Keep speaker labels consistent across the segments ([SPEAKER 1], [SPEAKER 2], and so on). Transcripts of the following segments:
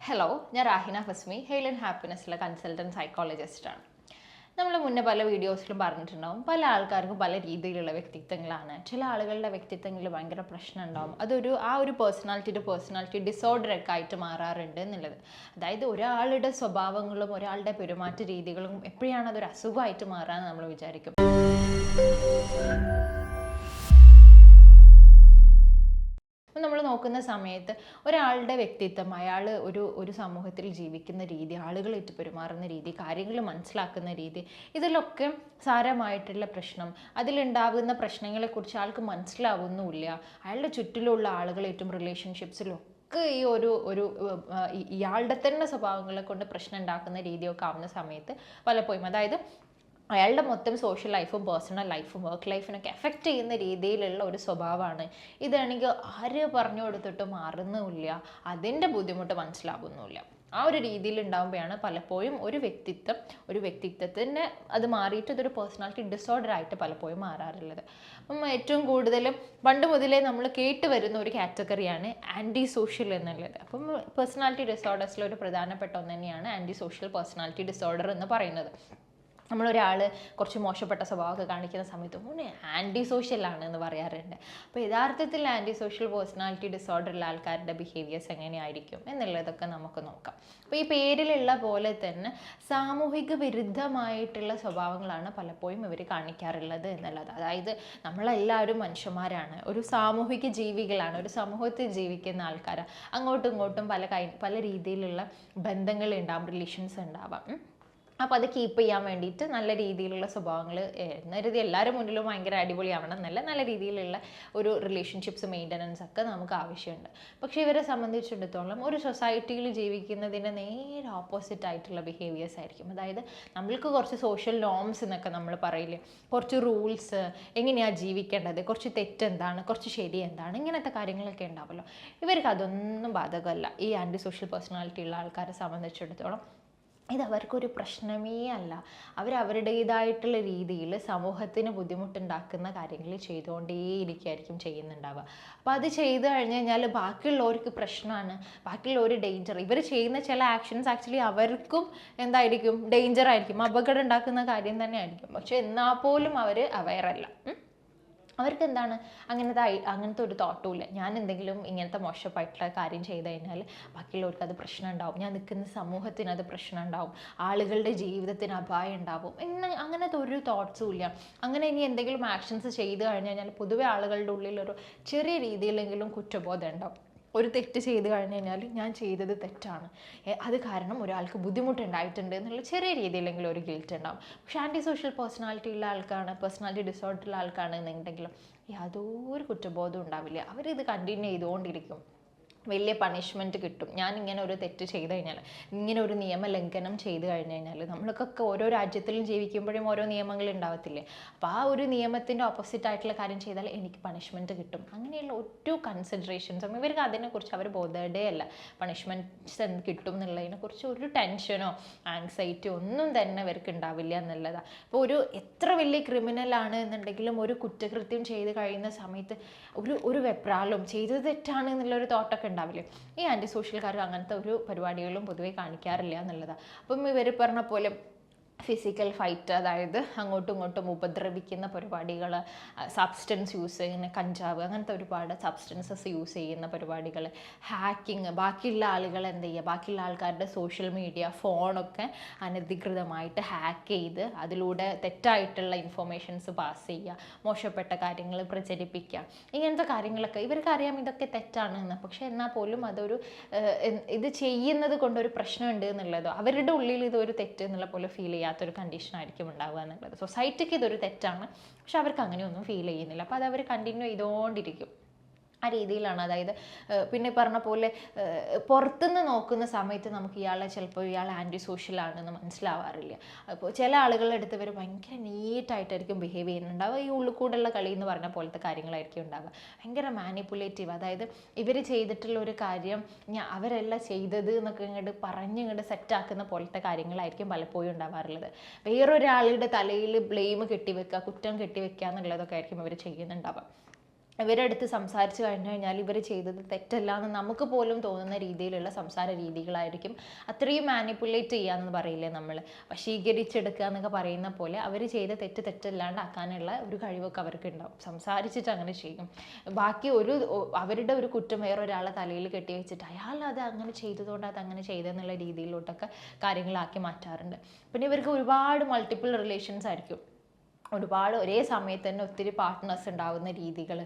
[SPEAKER 1] Hello ഞാൻ Rahina Fasmi hale and ഹാപ്പിനെസ്സിലെ consultant സൈക്കോളജിസ്റ്റാണ് നമ്മൾ മുന്നേ പല വീഡിയോസിലും പറഞ്ഞിട്ടുണ്ടാവും പല ആൾക്കാർക്കും പല രീതിയിലുള്ള വ്യക്തിത്വങ്ങളാണ്. ചില ആളുകളുടെ വ്യക്തിത്വങ്ങളിൽ ഭയങ്കര പ്രശ്നം ഉണ്ടാവും അതൊരു ആ ഒരു പേഴ്സണാലിറ്റി ടു പേഴ്സണാലിറ്റി ഡിസോർഡർ ഒക്കെ ആയിട്ട് മാറാറുണ്ട് എന്നുള്ളത്. അതായത് ഒരാളുടെ സ്വഭാവങ്ങളും ഒരാളുടെ പെരുമാറ്റ രീതികളും എപ്പോഴാണ് അതൊരു അസുഖമായിട്ട് മാറാമെന്ന് നമ്മൾ വിചാരിക്കും. നമ്മൾ നോക്കുന്ന സമയത്ത് ഒരാളുടെ വ്യക്തിത്വം അയാൾ ഒരു ഒരു സമൂഹത്തിൽ ജീവിക്കുന്ന രീതി ആളുകളായിട്ട് പെരുമാറുന്ന രീതി കാര്യങ്ങൾ മനസ്സിലാക്കുന്ന രീതി ഇതിലൊക്കെ സാരമായിട്ടുള്ള പ്രശ്നം അതിലുണ്ടാകുന്ന പ്രശ്നങ്ങളെക്കുറിച്ച് ആൾക്ക് മനസ്സിലാവുന്നുമില്ല. അയാളുടെ ചുറ്റിലുള്ള ആളുകളായിട്ടും റിലേഷൻഷിപ്സിലും ഒക്കെ ഈ ഒരു ഒരു ഇയാളുടെ തന്നെ സ്വഭാവങ്ങളെ കൊണ്ട് പ്രശ്നം ഉണ്ടാക്കുന്ന രീതിയൊക്കെ ആവുന്ന സമയത്ത് പലപ്പോഴും അതായത് അയാളുടെ മൊത്തം സോഷ്യൽ ലൈഫും പേഴ്സണൽ ലൈഫും വർക്ക് ലൈഫിനൊക്കെ എഫക്റ്റ് ചെയ്യുന്ന രീതിയിലുള്ള ഒരു സ്വഭാവമാണ്. ഇതാണെങ്കിൽ ആര് പറഞ്ഞു കൊടുത്തിട്ട് മാറുന്നുമില്ല. അതിന്റെ ബുദ്ധിമുട്ട് മനസ്സിലാകുന്നുമില്ല. ആ ഒരു രീതിയിൽ ഉണ്ടാകുമ്പോഴാണ് പലപ്പോഴും ഒരു വ്യക്തിത്വം ഒരു വ്യക്തിത്വത്തിന് അത് മാറിയിട്ട് ഇതൊരു പേഴ്സണാലിറ്റി ഡിസോർഡർ ആയിട്ട് പലപ്പോഴും മാറാറുള്ളത്. അപ്പം ഏറ്റവും കൂടുതലും പണ്ട് മുതലേ നമ്മൾ കേട്ട് വരുന്ന ഒരു കാറ്റഗറിയാണ് ആന്റി സോഷ്യൽ എന്നുള്ളത്. അപ്പം പേഴ്സണാലിറ്റി ഡിസോർഡേഴ്സിൽ ഒരു പ്രധാനപ്പെട്ട ഒന്ന് തന്നെയാണ് ആന്റി സോഷ്യൽ പേഴ്സണാലിറ്റി ഡിസോർഡർ എന്ന് പറയുന്നത്. നമ്മളൊരാൾ കുറച്ച് മോശപ്പെട്ട സ്വഭാവമൊക്കെ കാണിക്കുന്ന സമയത്ത് ഓനെ ആന്റി ആണ് എന്ന് പറയാറുണ്ട്. അപ്പോൾ യഥാർത്ഥത്തിൽ ആന്റി സോഷ്യൽ പേഴ്സണാലിറ്റി ഡിസോർഡറുള്ള ആൾക്കാരുടെ ബിഹേവിയേഴ്സ് എങ്ങനെയായിരിക്കും എന്നുള്ളതൊക്കെ നമുക്ക് നോക്കാം. അപ്പോൾ ഈ പേരിലുള്ള പോലെ തന്നെ സാമൂഹിക വിരുദ്ധമായിട്ടുള്ള സ്വഭാവങ്ങളാണ് പലപ്പോഴും ഇവർ കാണിക്കാറുള്ളത് എന്നുള്ളത്. അതായത് നമ്മളെല്ലാവരും മനുഷ്യന്മാരാണ്. ഒരു സാമൂഹിക ജീവികളാണ്. ഒരു സമൂഹത്തിൽ ജീവിക്കുന്ന ആൾക്കാരാണ് അങ്ങോട്ടും ഇങ്ങോട്ടും പല കൈ പല രീതിയിലുള്ള ബന്ധങ്ങൾ ഉണ്ടാവും റിലേഷൻസ് ഉണ്ടാവാം. അപ്പോൾ അത് കീപ്പ് ചെയ്യാൻ വേണ്ടിയിട്ട് നല്ല രീതിയിലുള്ള സ്വഭാവങ്ങൾ എന്നരുതി എല്ലാവരും മുന്നിലും ഭയങ്കര അടിപൊളിയാവണം എന്നല്ല നല്ല രീതിയിലുള്ള ഒരു റിലേഷൻഷിപ്സ് മെയിന്റനൻസ് ഒക്കെ നമുക്ക് ആവശ്യമുണ്ട്. പക്ഷേ ഇവരെ സംബന്ധിച്ചിടത്തോളം ഒരു സൊസൈറ്റിയിൽ ജീവിക്കുന്നതിന്റെ നേരെ ഓപ്പോസിറ്റ് ആയിട്ടുള്ള ബിഹേവിയേഴ്സ് ആയിരിക്കും. അതായത് നമ്മൾക്ക് കുറച്ച് സോഷ്യൽ നോംസ് എന്നൊക്കെ നമ്മൾ പറയില്ലേ? കുറച്ച് റൂൾസ് എങ്ങനെയാണ് ജീവിക്കേണ്ടത്? കുറച്ച് തെറ്റെന്താണ് കുറച്ച് ശരി എന്താണ്? ഇങ്ങനത്തെ കാര്യങ്ങളൊക്കെ ഉണ്ടാവുമല്ലോ ഇവർക്ക് അതൊന്നും ബാധകമല്ല. ഈ ആന്റി സോഷ്യൽ പേഴ്സണാലിറ്റി ഉള്ള ആൾക്കാരെ സംബന്ധിച്ചിടത്തോളം ഇത് അവർക്കൊരു പ്രശ്നമേ അല്ല. അവർ അവരുടേതായിട്ടുള്ള രീതിയിൽ സമൂഹത്തിന് ബുദ്ധിമുട്ടുണ്ടാക്കുന്ന കാര്യങ്ങൾ ചെയ്തുകൊണ്ടേയിരിക്കുകയായിരിക്കും ചെയ്യുന്നുണ്ടാവുക. അപ്പോൾ അത് ചെയ്തു കഴിഞ്ഞ് കഴിഞ്ഞാൽ ബാക്കിയുള്ളവർക്ക് പ്രശ്നമാണ്. ബാക്കിയുള്ളവർ ഡേഞ്ചർ ഇവർ ചെയ്യുന്ന ചില ആക്ഷൻസ് ആക്ച്വലി അവർക്കും എന്തായിരിക്കും? ഡേഞ്ചർ ആയിരിക്കും. അപകടം ഉണ്ടാക്കുന്ന കാര്യം തന്നെ ആയിരിക്കും പക്ഷെ എന്നാൽ പോലും അവർ അവയറല്ല. അവർക്ക് എന്താണ് അങ്ങനത്തെ അങ്ങനത്തെ ഒരു തോട്ടും ഇല്ല ഞാൻ എന്തെങ്കിലും ഇങ്ങനത്തെ മോശമായിട്ടുള്ള കാര്യം ചെയ്ത് കഴിഞ്ഞാൽ ബാക്കിയുള്ളവർക്ക് അത് പ്രശ്നം ഉണ്ടാവും ഞാൻ നിൽക്കുന്ന സമൂഹത്തിന് അത് പ്രശ്നം ഉണ്ടാവും ആളുകളുടെ ജീവിതത്തിന് അപായം ഉണ്ടാവും. എന്ന അങ്ങനത്തെ ഒരു തോട്ട്സും ഇല്ല. അങ്ങനെ ഇനി എന്തെങ്കിലും ആക്ഷൻസ് ചെയ്ത് കഴിഞ്ഞു കഴിഞ്ഞാൽ പൊതുവെ ആളുകളുടെ ഉള്ളിൽ ഒരു ചെറിയ രീതിയിലെങ്കിലും കുറ്റബോധം ഉണ്ടാവും. ഒരു തെറ്റ് ചെയ്ത് കഴിഞ്ഞ് കഴിഞ്ഞാൽ ഞാൻ ചെയ്തത് തെറ്റാണ്. അത് കാരണം ഒരാൾക്ക് ബുദ്ധിമുട്ടുണ്ടായിട്ടുണ്ട് എന്നുള്ള ചെറിയ രീതിയിലെങ്കിലും ഒരു ഗിൽറ്റ് ഉണ്ടാവും. പക്ഷെ ആന്റി സോഷ്യൽ പേഴ്സണാലിറ്റി ഉള്ള ആൾക്കാണ് പേഴ്സണാലിറ്റി ഡിസോർഡർ ഉള്ള ആൾക്കാണ് എന്നുണ്ടെങ്കിലും യാതൊരു കുറ്റബോധവും ഉണ്ടാവില്ല. അവരിത് കണ്ടിന്യൂ ചെയ്തുകൊണ്ടിരിക്കും. വലിയ പണിഷ്മെന്റ് കിട്ടും. ഞാൻ ഇങ്ങനെ ഒരു തെറ്റ് ചെയ്ത് കഴിഞ്ഞാൽ ഇങ്ങനെ ഒരു നിയമലംഘനം ചെയ്ത് കഴിഞ്ഞ് കഴിഞ്ഞാൽ നമ്മൾക്കൊക്കെ ഓരോ രാജ്യത്തിലും ജീവിക്കുമ്പോഴും ഓരോ നിയമങ്ങൾ ഉണ്ടാവത്തില്ലേ? അപ്പോൾ ആ ഒരു നിയമത്തിന്റെ ഓപ്പോസിറ്റ് ആയിട്ടുള്ള കാര്യം ചെയ്താൽ എനിക്ക് പണിഷ്മെന്റ് കിട്ടും. അങ്ങനെയുള്ള ഒരു കൺസിഡറേഷൻസും ഇവർക്ക് അതിനെക്കുറിച്ച് അവർ ബോധേഡേ അല്ല. പണിഷ്മെന്റ്സ് എന്ത് കിട്ടും എന്നുള്ളതിനെക്കുറിച്ച് ഒരു ടെൻഷനോ ആങ്സൈറ്റിയോ ഒന്നും തന്നെ ഇവർക്ക് ഉണ്ടാവില്ല എന്നുള്ളതാണ് അപ്പോൾ ഒരു എത്ര വലിയ ക്രിമിനലാണ് എന്നുണ്ടെങ്കിലും ഒരു കുറ്റകൃത്യം ചെയ്ത് കഴിയുന്ന സമയത്ത് ഒരു ഒരു വെപ്രാളും ചെയ്തത് തെറ്റാണ് എന്നുള്ളൊരു തോട്ടൊക്കെ ഉണ്ടാവില്ലേ? ഈ ആന്റി സോഷ്യൽക്കാർ അങ്ങനത്തെ ഒരു പരിപാടികളും പൊതുവേ കാണിക്കാറില്ല എന്നുള്ളതാണ് അപ്പം ഇവർ പറഞ്ഞ പോലെ ഫിസിക്കൽ ഫൈറ്റ് അതായത് അങ്ങോട്ടും ഇങ്ങോട്ടും ഉപദ്രവിക്കുന്ന പരിപാടികൾ സബ്സ്റ്റൻസ് യൂസ് ചെയ്യുന്ന കഞ്ചാവ് അങ്ങനത്തെ ഒരുപാട് സബ്സ്റ്റൻസസ് യൂസ് ചെയ്യുന്ന പരിപാടികൾ ഹാക്കിങ് ബാക്കിയുള്ള ആളുകൾ എന്ത് ചെയ്യുക? ബാക്കിയുള്ള ആൾക്കാരുടെ സോഷ്യൽ മീഡിയ ഫോണൊക്കെ അനധികൃതമായിട്ട് ഹാക്ക് ചെയ്ത് അതിലൂടെ തെറ്റായിട്ടുള്ള ഇൻഫർമേഷൻസ് പാസ് ചെയ്യുക മോശപ്പെട്ട കാര്യങ്ങൾ പ്രചരിപ്പിക്കുക ഇങ്ങനത്തെ കാര്യങ്ങളൊക്കെ. ഇവർക്ക് അറിയാം ഇതൊക്കെ തെറ്റാണെന്ന്. പക്ഷേ എന്നാൽ പോലും അതൊരു ഇത് ചെയ്യുന്നത് കൊണ്ടൊരു പ്രശ്നമുണ്ട് എന്നുള്ളതോ. അവരുടെ ഉള്ളിൽ ഇതൊരു തെറ്റ് എന്നുള്ള പോലെ ഫീൽ ചെയ്യാത്തൊരു കണ്ടീഷൻ ആയിരിക്കും ഉണ്ടാവുക എന്നുള്ളത്. സൊസൈറ്റിക്ക് ഇതൊരു തെറ്റാണ്. പക്ഷെ അവർക്ക് അങ്ങനെയൊന്നും ഫീൽ ചെയ്യുന്നില്ല. അപ്പോൾ അത് അവർ കണ്ടിന്യൂ ചെയ്തുകൊണ്ടിരിക്കും ആ രീതിയിലാണ്. അതായത് പിന്നെ പറഞ്ഞ പോലെ പുറത്തുനിന്ന് നോക്കുന്ന സമയത്ത് നമുക്ക് ഇയാളെ ചിലപ്പോൾ ഇയാൾ ആന്റി സോഷ്യലാണെന്ന് മനസ്സിലാവാറില്ല. അപ്പോൾ ചില ആളുകളുടെ അടുത്ത് ഇവർ ഭയങ്കര നീറ്റായിട്ടായിരിക്കും ബിഹേവ് ചെയ്യുന്നുണ്ടാവുക ഈ ഉള്ളിക്കൂടുള്ള കളി എന്ന് പറഞ്ഞ പോലത്തെ കാര്യങ്ങളായിരിക്കും ഉണ്ടാവുക. ഭയങ്കര മാനിപ്പുലേറ്റീവ് അതായത് ഇവർ ചെയ്തിട്ടുള്ള ഒരു കാര്യം ഞാൻ അവരല്ല ചെയ്തത് എന്നൊക്കെ ഇങ്ങോട്ട് പറഞ്ഞ് ഇങ്ങോട്ട് സെറ്റാക്കുന്ന പോലത്തെ കാര്യങ്ങളായിരിക്കും പലപ്പോഴും ഉണ്ടാവാറുള്ളത്. വേറൊരാളുടെ തലയിൽ ബ്ലെയിം കെട്ടിവെക്കുക കുറ്റം കെട്ടിവെക്കുക എന്നുള്ളതൊക്കെ ആയിരിക്കും ഇവർ ചെയ്യുന്നുണ്ടാവുക. ഇവരുടെ അടുത്ത് സംസാരിച്ചു കഴിഞ്ഞു കഴിഞ്ഞാൽ ഇവർ ചെയ്തത് തെറ്റല്ല എന്ന് നമുക്ക് പോലും തോന്നുന്ന രീതിയിലുള്ള സംസാര രീതികളായിരിക്കും അത്രയും മാനിപ്പുലേറ്റ് ചെയ്യാന്ന് പറയില്ലേ നമ്മൾ. വശീകരിച്ചെടുക്കുക എന്നൊക്കെ പറയുന്ന പോലെ അവർ ചെയ്ത തെറ്റ് തെറ്റല്ലാണ്ടാക്കാനുള്ള ഒരു കഴിവൊക്കെ അവർക്ക് ഉണ്ടാവും സംസാരിച്ചിട്ട് അങ്ങനെ ചെയ്യും. ബാക്കി ഒരു അവരുടെ ഒരു കുറ്റം വേറൊരാളെ തലയിൽ കെട്ടി വെച്ചിട്ട് അയാൾ അത് അങ്ങനെ ചെയ്തതുകൊണ്ട് അത് അങ്ങനെ ചെയ്തെന്നുള്ള രീതിയിലോട്ടൊക്കെ കാര്യങ്ങളാക്കി മാറ്റാറുണ്ട്. പിന്നെ ഇവർക്ക് ഒരുപാട് മൾട്ടിപ്പിൾ റിലേഷൻസ് ആയിരിക്കും. ഒരുപാട് ഒരേ സമയത്ത് തന്നെ ഒത്തിരി പാർട്ട്നേഴ്സ് ഉണ്ടാകുന്ന രീതികൾ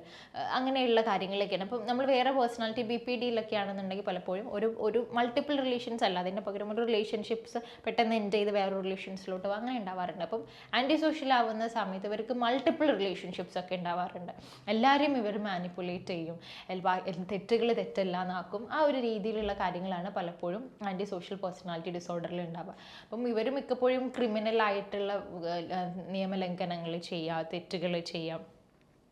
[SPEAKER 1] അങ്ങനെയുള്ള കാര്യങ്ങളൊക്കെയാണ്. അപ്പം നമ്മൾ വേറെ പേഴ്സണാലിറ്റി ബി പി ഡിയിലൊക്കെ ആണെന്നുണ്ടെങ്കിൽ പലപ്പോഴും ഒരു ഒരു മൾട്ടിപ്പിൾ റിലേഷൻസ് അല്ല. അതിന്റെ പകരം ഒരു റിലേഷൻഷിപ്സ് പെട്ടെന്ന് എൻഡ് ചെയ്ത് വേറെ റിലേഷൻസിലോട്ട് അങ്ങനെ ഉണ്ടാവാറുണ്ട്. അപ്പം ആന്റി സോഷ്യൽ ആവുന്ന സമയത്ത് ഇവർക്ക് മൾട്ടിപ്പിൾ റിലേഷൻഷിപ്സ് ഒക്കെ ഉണ്ടാവാറുണ്ട്. എല്ലാവരെയും ഇവർ മാനിപ്പുലേറ്റ് ചെയ്യും. തെറ്റുകൾ തെറ്റല്ല എന്നാക്കും ആ ഒരു രീതിയിലുള്ള കാര്യങ്ങളാണ് പലപ്പോഴും ആന്റി സോഷ്യൽ പേഴ്സണാലിറ്റി ഡിസോർഡറിൽ ഉണ്ടാവുക. അപ്പം ഇവർ മിക്കപ്പോഴും ക്രിമിനൽ ആയിട്ടുള്ള ഏഹ്, നിയമലംഘനങ്ങൾ ചെയ്യുക തെറ്റുകൾ ചെയ്യാം.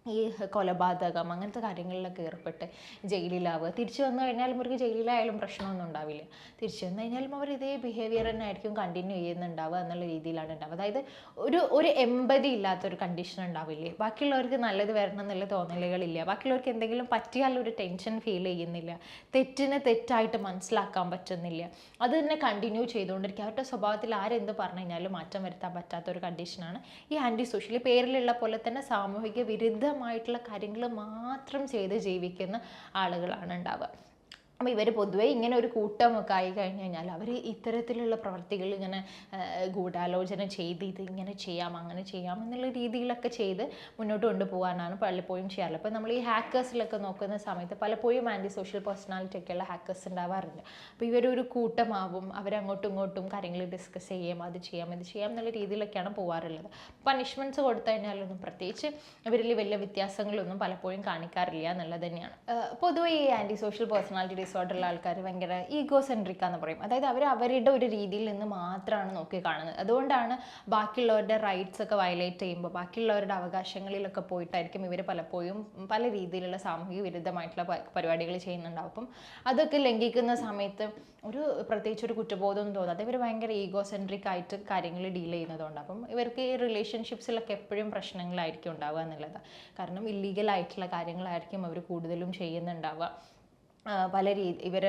[SPEAKER 1] ഈ കൊലപാതകം അങ്ങനത്തെ കാര്യങ്ങളിലൊക്കെ ഏർപ്പെട്ട് ജയിലിലാവുക. തിരിച്ചു വന്നു കഴിഞ്ഞാലും അവർക്ക് ജയിലിലായാലും പ്രശ്നമൊന്നും ഉണ്ടാവില്ല. തിരിച്ചു വന്നു കഴിഞ്ഞാലും അവർ ഇതേ ബിഹേവിയർ തന്നെ ആയിരിക്കും കണ്ടിന്യൂ ചെയ്യുന്നുണ്ടാവുക എന്നുള്ള രീതിയിലാണ് ഉണ്ടാവുക. അതായത് ഒരു ഒരു എമ്പതി ഇല്ലാത്തൊരു കണ്ടീഷൻ ഉണ്ടാവില്ലേ? ബാക്കിയുള്ളവർക്ക് നല്ലത് വരണം എന്നുള്ള തോന്നലുകളില്ല. ബാക്കിയുള്ളവർക്ക് എന്തെങ്കിലും പറ്റിയാൽ ഒരു ടെൻഷൻ ഫീൽ ചെയ്യുന്നില്ല. തെറ്റിനെ തെറ്റായിട്ട് മനസ്സിലാക്കാൻ പറ്റുന്നില്ല. അത് തന്നെ കണ്ടിന്യൂ ചെയ്തുകൊണ്ടിരിക്കുക. അവരുടെ സ്വഭാവത്തിൽ ആരെന്ത് പറഞ്ഞു കഴിഞ്ഞാലും മാറ്റം വരുത്താൻ പറ്റാത്ത ഒരു കണ്ടീഷനാണ് ഈ ആന്റി സോഷ്യൽ പേരിലുള്ള പോലെ തന്നെ സാമൂഹിക വിരുദ്ധമായിട്ടുള്ള കാര്യങ്ങൾ മാത്രം ചെയ്ത് ജീവിക്കുന്ന ആളുകളാണ് ഉണ്ടാവുക. അപ്പോൾ ഇവർ പൊതുവേ ഇങ്ങനെ ഒരു കൂട്ടമൊക്കെ ആയി കഴിഞ്ഞ് കഴിഞ്ഞാൽ അവർ ഇത്തരത്തിലുള്ള പ്രവർത്തികൾ ഇങ്ങനെ ഗൂഢാലോചന ചെയ്ത് ഇത് ഇങ്ങനെ ചെയ്യാം അങ്ങനെ ചെയ്യാം എന്നുള്ള രീതിയിലൊക്കെ ചെയ്ത് മുന്നോട്ട് കൊണ്ടുപോകാനാണ് പലപ്പോഴും ചെയ്യാറുള്ളത് അപ്പോൾ നമ്മൾ ഈ ഹാക്കേഴ്സിലൊക്കെ നോക്കുന്ന സമയത്ത് പലപ്പോഴും ആന്റി സോഷ്യൽ പേഴ്സണാലിറ്റി ഒക്കെയുള്ള ഹാക്കേഴ്സ് ഉണ്ടാവാറുണ്ട്. അപ്പോൾ ഇവരൊരു കൂട്ടമാവും അവരങ്ങോട്ടും ഇങ്ങോട്ടും കാര്യങ്ങൾ ഡിസ്കസ് ചെയ്യാം അത് ചെയ്യാം ഇത് ചെയ്യാം എന്നുള്ള രീതിയിലൊക്കെയാണ് പോകാറുള്ളത് പണിഷ്മെന്റ്സ് കൊടുത്തു കഴിഞ്ഞാലൊന്നും പ്രത്യേകിച്ച് ഇവരിൽ വലിയ വ്യത്യാസങ്ങളൊന്നും പലപ്പോഴും കാണിക്കാറില്ല എന്നുള്ളത് തന്നെയാണ്. പൊതുവെ ഈ ആന്റി സോഷ്യൽ പേഴ്സണാലിറ്റി ഡിസോർഡറുള്ള ആൾക്കാർ ഭയങ്കര ഈഗോ സെൻട്രിക് എന്ന് പറയും. അതായത് അവർ അവരുടെ ഒരു രീതിയിൽ നിന്ന് മാത്രമാണ് നോക്കി കാണുന്നത്. അതുകൊണ്ടാണ് ബാക്കിയുള്ളവരുടെ റൈറ്റ്സ് ഒക്കെ വയലേറ്റ് ചെയ്യുമ്പോൾ ബാക്കിയുള്ളവരുടെ അവകാശങ്ങളിലൊക്കെ പോയിട്ടായിരിക്കും ഇവർ പലപ്പോഴും പല രീതിയിലുള്ള സാമൂഹിക വിരുദ്ധമായിട്ടുള്ള പരിപാടികൾ ചെയ്യുന്നുണ്ടാവും. അപ്പം അതൊക്കെ ലംഘിക്കുന്ന സമയത്ത് ഒരു പ്രത്യേകിച്ച് ഒരു കുറ്റബോധമൊന്നും തോന്നാതെ ഇവർ ഭയങ്കര ഈഗോ സെൻട്രിക് ആയിട്ട് കാര്യങ്ങൾ ഡീൽ ചെയ്യുന്നതുകൊണ്ട് അപ്പം ഇവർക്ക് ഈ റിലേഷൻഷിപ്സിലൊക്കെ എപ്പോഴും പ്രശ്നങ്ങളായിരിക്കും ഉണ്ടാവുക എന്നുള്ളത്. കാരണം ഇല്ലീഗൽ ആയിട്ടുള്ള കാര്യങ്ങളായിരിക്കും അവർ കൂടുതലും ചെയ്യുന്നുണ്ടാവുക. പല രീതി ഇവർ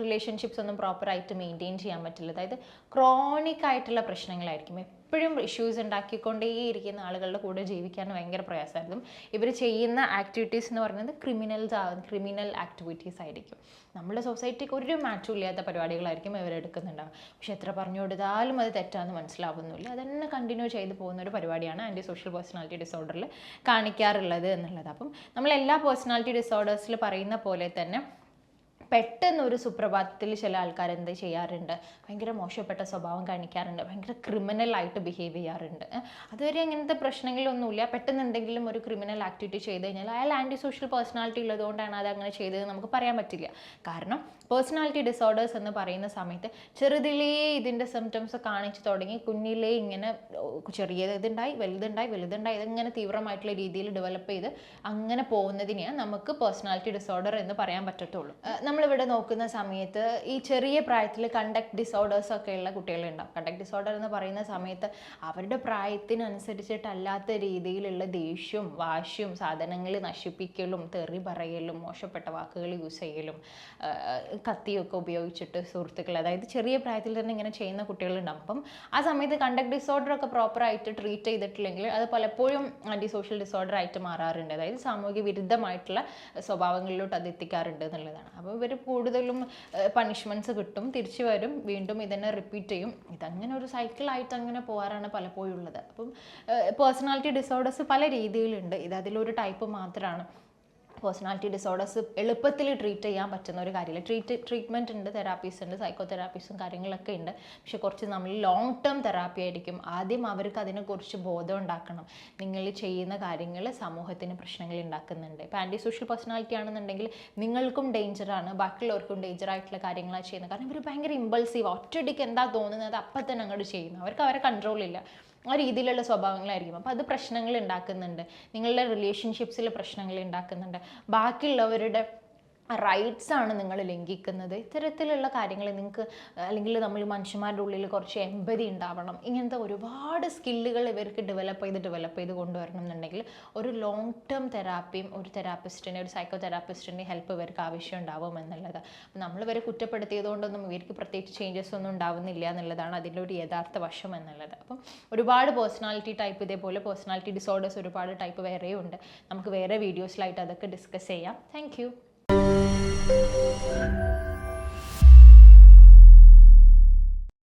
[SPEAKER 1] റിലേഷൻഷിപ്സ് ഒന്നും പ്രോപ്പറായിട്ട് മെയിന്റെയിൻ ചെയ്യാൻ പറ്റില്ല. അതായത് ക്രോണിക് ആയിട്ടുള്ള പ്രശ്നങ്ങളായിരിക്കും. എപ്പോഴും ഇഷ്യൂസ് ഉണ്ടാക്കിക്കൊണ്ടേയിരിക്കുന്ന ആളുകളുടെ കൂടെ ജീവിക്കാൻ ഭയങ്കര പ്രയാസമായിരുന്നു. ഇവർ ചെയ്യുന്ന ആക്ടിവിറ്റീസ് എന്ന് പറയുന്നത് ക്രിമിനൽസ് ക്രിമിനൽ ആക്ടിവിറ്റീസ് ആയിരിക്കും. നമ്മുടെ സൊസൈറ്റിക്ക് ഒരു മാറ്റവും ഇല്ലാത്ത പരിപാടികളായിരിക്കും ഇവർ എടുക്കുന്നുണ്ടാവും പക്ഷെ എത്ര പറഞ്ഞു കൊടുത്താലും അത് തെറ്റാന്ന് മനസ്സിലാവുന്നില്ല. അതന്നെ കണ്ടിന്യൂ ചെയ്ത് പോകുന്ന ഒരു പരിപാടിയാണ് ആന്റി സോഷ്യൽ പേഴ്സണാലിറ്റി ഡിസോർഡറിൽ കാണിക്കാറുള്ളത് എന്നുള്ളത്. അപ്പം നമ്മൾ എല്ലാ പേഴ്സണാലിറ്റി ഡിസോർഡേഴ്സിൽ പറയുന്ന പോലെ തന്നെ പെട്ടെന്ന് ഒരു സുപ്രഭാതത്തിൽ ചില ആൾക്കാർ എന്ത് ചെയ്യാറുണ്ട്? ഭയങ്കര മോശപ്പെട്ട സ്വഭാവം കാണിക്കാറുണ്ട്. ഭയങ്കര ക്രിമിനൽ ആയിട്ട് ബിഹേവ് ചെയ്യാറുണ്ട്. അതുവരെ അങ്ങനത്തെ പ്രശ്നങ്ങളൊന്നുമില്ല. പെട്ടെന്ന് എന്തെങ്കിലും ഒരു ക്രിമിനൽ ആക്ടിവിറ്റി ചെയ്ത് കഴിഞ്ഞാൽ അയാൾ ആന്റി സോഷ്യൽ പേഴ്സണാലിറ്റി ഉള്ളതുകൊണ്ടാണ് അത് അങ്ങനെ ചെയ്തത് നമുക്ക് പറയാൻ പറ്റില്ല. കാരണം പേഴ്സണാലിറ്റി ഡിസോർഡേഴ്സ് എന്ന് പറയുന്ന സമയത്ത് ചെറുതിലേ ഇതിന്റെ സിംറ്റംസ് കാണിച്ചു തുടങ്ങി. കുഞ്ഞിലേ ഇങ്ങനെ ചെറിയ ഇതുണ്ടായി വലുതുണ്ടായി വലുതുണ്ടായി ഇതിങ്ങനെ തീവ്രമായിട്ടുള്ള രീതിയിൽ ഡെവലപ്പ് ചെയ്ത് അങ്ങനെ പോകുന്നതിനെയാണ് നമുക്ക് പേഴ്സണാലിറ്റി ഡിസോർഡർ എന്ന് പറയാൻ പറ്റത്തുള്ളൂ. നമ്മളിവിടെ നോക്കുന്ന സമയത്ത് ഈ ചെറിയ പ്രായത്തിൽ കണ്ടക്ട് ഡിസോർഡേഴ്സ് ഒക്കെ ഉള്ള കുട്ടികളുണ്ടാവും. കണ്ടക്ട് ഡിസോർഡർ എന്ന് പറയുന്ന സമയത്ത് അവരുടെ പ്രായത്തിനനുസരിച്ചിട്ടല്ലാത്ത രീതിയിലുള്ള ദേഷ്യവും വാശിയും സാധനങ്ങൾ നശിപ്പിക്കലും തെറി പറയലും മോശപ്പെട്ട വാക്കുകൾ യൂസ് ചെയ്യലും കത്തിയൊക്കെ ഉപയോഗിച്ചിട്ട് സുഹൃത്തുക്കൾ അതായത് ചെറിയ പ്രായത്തിൽ തന്നെ ഇങ്ങനെ ചെയ്യുന്ന കുട്ടികളുണ്ടാവും. അപ്പം ആ സമയത്ത് കണ്ടക്ട് ഡിസോർഡർ ഒക്കെ പ്രോപ്പറായിട്ട് ട്രീറ്റ് ചെയ്തിട്ടില്ലെങ്കിൽ അത് പലപ്പോഴും ആന്റി സോഷ്യൽ ഡിസോർഡർ ആയിട്ട് മാറാറുണ്ട്. അതായത് സാമൂഹിക വിരുദ്ധമായിട്ടുള്ള സ്വഭാവങ്ങളിലോട്ട് അത് എത്തിക്കാറുണ്ട് എന്നുള്ളതാണ്. അപ്പോൾ ഇവർ കൂടുതലും പണിഷ്മെന്റ്സ് കിട്ടും തിരിച്ചു വരും വീണ്ടും ഇതന്നെ റിപ്പീറ്റ് ചെയ്യും. ഇതങ്ങനെ ഒരു സൈക്കിളായിട്ട് അങ്ങനെ പോകാറാണ് പലപ്പോഴും ഉള്ളത്. അപ്പം പേഴ്സണാലിറ്റി ഡിസോർഡേഴ്സ് പല രീതിയിലുണ്ട്. ഇത് അതിലൊരു ടൈപ്പ് മാത്രമാണ് പേഴ്സണാലിറ്റി ഡിസോർഡേഴ്സ് എളുപ്പത്തിൽ ട്രീറ്റ് ചെയ്യാൻ പറ്റുന്ന ഒരു കാര്യമില്ല. ട്രീറ്റ് ട്രീറ്റ്മെന്റ് ഉണ്ട് തെറാപ്പീസ് ഉണ്ട് സൈക്കോ തെറാപ്പീസും കാര്യങ്ങളൊക്കെ ഉണ്ട്. പക്ഷെ കുറച്ച് നമ്മൾ ലോങ് ടേം തെറാപ്പി ആയിരിക്കും. ആദ്യം അവർക്ക് അതിനെക്കുറിച്ച് ബോധം ഉണ്ടാക്കണം. നിങ്ങൾ ചെയ്യുന്ന കാര്യങ്ങൾ സമൂഹത്തിന് പ്രശ്നങ്ങൾ ഉണ്ടാക്കുന്നുണ്ട്. ഇപ്പോൾ ആന്റി സോഷ്യൽ പേഴ്സണാലിറ്റി ആണെന്നുണ്ടെങ്കിൽ നിങ്ങൾക്കും ഡേഞ്ചറാണ് ബാക്കിയുള്ളവർക്കും ഡേഞ്ചർ ആയിട്ടുള്ള കാര്യങ്ങളാണ് ചെയ്യുന്നത്. കാരണം ഇവർ ഭയങ്കര ഇമ്പൾസീവ് ഒറ്റയടിക്ക് എന്താ തോന്നുന്നത്? അപ്പം തന്നെ അങ്ങോട്ട് ചെയ്യുന്നു. അവർക്ക് അവരെ കൺട്രോൾ ഇല്ല. ആ രീതിയിലുള്ള സ്വഭാവങ്ങളായിരിക്കും. അപ്പോൾ അത് പ്രശ്നങ്ങൾ ഉണ്ടാക്കുന്നുണ്ട്. നിങ്ങളുടെ റിലേഷൻഷിപ്സിൽ പ്രശ്നങ്ങൾ ഉണ്ടാക്കുന്നുണ്ട്. ബാക്കിയുള്ളവരുടെ റൈറ്റ്സ് ആണ് നിങ്ങൾ ലംഘിക്കുന്നത്. ഇത്തരത്തിലുള്ള കാര്യങ്ങൾ നിങ്ങൾക്ക് അല്ലെങ്കിൽ നമ്മൾ മനുഷ്യന്മാരുടെ ഉള്ളിൽ കുറച്ച് എമ്പതി ഉണ്ടാവണം. ഇങ്ങനത്തെ ഒരുപാട് സ്കില്ലുകൾ ഇവർക്ക് ഡെവലപ്പ് ചെയ്ത് ഡെവലപ്പ് ചെയ്ത് കൊണ്ടുവരണം എന്നുണ്ടെങ്കിൽ ഒരു ലോങ് ടേം തെറാപ്പിയും ഒരു തെറാപ്പിസ്റ്റിന്റെ ഒരു സൈക്കോ തെറാപ്പിസ്റ്റിന്റെ ഹെൽപ്പ് ഇവർക്ക് ആവശ്യം ഉണ്ടാവും എന്നുള്ളത്. നമ്മൾ ഇവരെ കുറ്റപ്പെടുത്തിയത് കൊണ്ടൊന്നും ഇവർക്ക് പ്രത്യേകിച്ച് ചേഞ്ചസ് ഒന്നും ഉണ്ടാവുന്നില്ല എന്നുള്ളതാണ് അതിന്റെ ഒരു യഥാർത്ഥ വശം എന്നുള്ളത്. അപ്പം ഒരുപാട് പേഴ്സണാലിറ്റി ടൈപ്പ് ഇതേപോലെ പേഴ്സണാലിറ്റി ഡിസോർഡേഴ്സ് ഒരുപാട് ടൈപ്പ് വേറെയും ഉണ്ട് നമുക്ക് വേറെ വീഡിയോസിലായിട്ട് അതൊക്കെ ഡിസ്കസ് ചെയ്യാം. Thank Thank you.